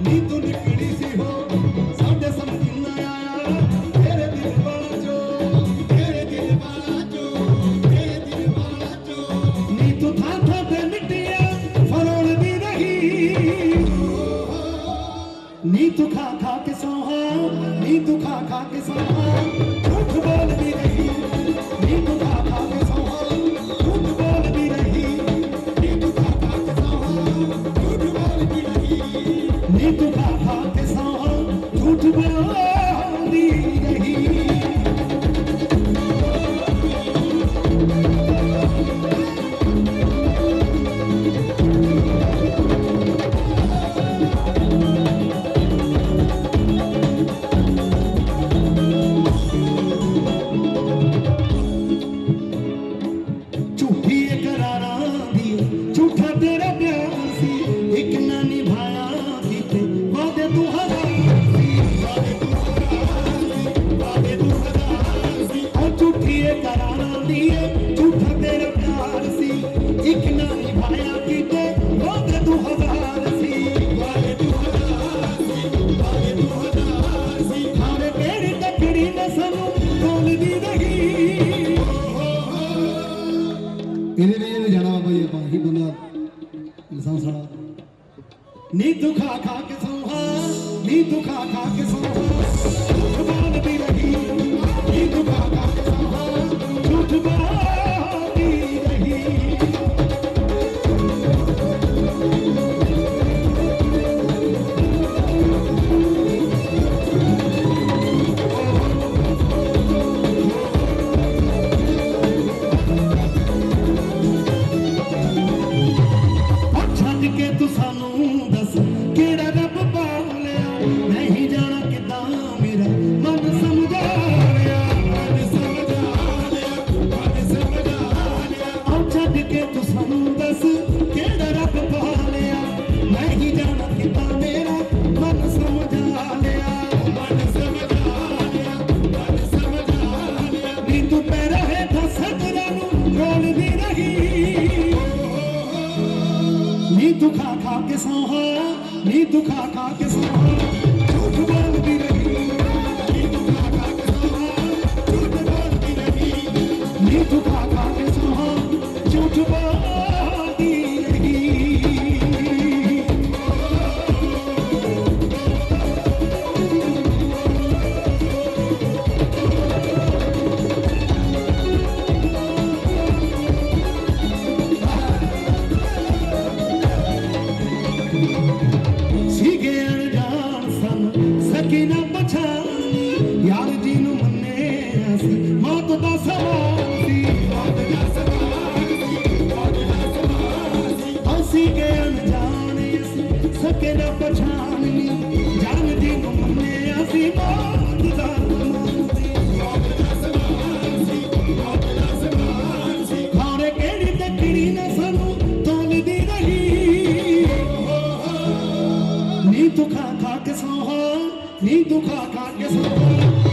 ਨੀ ਤੂੰ ਸਾਡੇ ਸਮਝਣਾ ਨੀ ਤੂੰ ਥਾਂ ਥਾਂ ਤੇ ਮਿੱਟੀਆਂ ਫਰੋਲਦੀ ਰਹੀ ਨੀ ਤੂੰ ਖਾ ਖਾ ਕੇ ਸੋਹਾ ਨੀ ਤੂੰ ਖਾ ਖਾ ਕੇ ਸੋਹਾ ਨੀ ਤੂੰ ਖਾ ਖਾ ਕੇ ਸੋਹਾ ਇਕਰਾਰਾਂ ਦੀ ਝੂਠਾ ਤੇਰਾ ਪਿਆਰ ਸੀ। ਇੱਕ ਨਾ ਨਿਭਾਇਆ ਕੀਤੇ ਵਾਦੇ ਤੂੰ ਹਜ਼ਾਰ ਸੀ। ਵਾਦੇ ਤੂੰ ਹਜ਼ਾਰ ਸੀ ਵਾਦੇ ਤੂੰ ਹਜ਼ਾਰ ਸੀ। ਹਾਰੇ ਤੇਰੀ ਤਕੜੀ ਨੇ ਸਾਨੂੰ ਤੋਲਦੀ ਰਹੀ ਇਹਦੇ ਲਈ ਇਹਨੇ ਜਾਣਾ ਬਾਬਾ ਜੀ ਆਪਾਂ ਹੀ ਬੰਦਾ ਲਾਇਸੈਂਸ ਵਾਲਾ ਨੀ ਦੁਖਾ ਖਾ ਕੇ ਸੋਹਾ ਨੀ ਦੁਖਾ ਖਾ ਕੇ ਸੋਹਾ ਨਹੀਂ ਜਾਣਾ ਕਿਦਾਂ ਮੇਰਾ? ਮਨ ਸਮਝਾ ਲਿਆ, ਮਨ ਸਮਝਾ ਲਿਆ, ਮਨ ਸਮਝਾ ਲਿਆ। ਉਹ ਛੱਡ ਕੇ ਤੂੰ ਸਾਨੂੰ ਦੱਸ, ਕਿਹੜਾ ਰੱਬ ਪਾਲਿਆ ਨਹੀਂ ਜਾਣਾ ਕਿਦਾਂ ਮੇਰਾ ਮਨ ਸਮਝਾ ਲਿਆ, ਮਨ ਸਮਝਾ ਲਿਆ, ਮਨ ਸਮਝਾ ਲਿਆ। ਨੀ ਤੂੰ ਪੈਰਾਂ ਹੇਠਾਂ ਸਤਰਾਂ ਨੂੰ ਰੋਲਦੀ ਰਹੀ ਨੀ ਦੁਖਾ ਖਾ ਖਾ ਕੇ ਸੋਹਾ ਨੀ ਤੂੰ ਖਾ ਖਾ ਕੇ ਸੋਹਾ ਪਛਾਣੀ ਯਾਰ ਜੀ ਨੂੰ ਮੰਨੇ ਅਸੀਂ। ਮੌਤ ਦਾ ਸਮਾਂ ਅਸੀਂ ਕੇ ਅਣਜਾਣੇ ਸਕੇ ਨਾ ਪਛਾਣੀ ਜਾਨ ਜੀ ਨੂੰ ਮੰਨੇ ਅਸੀਂ ही दुखा काढण्यासाठी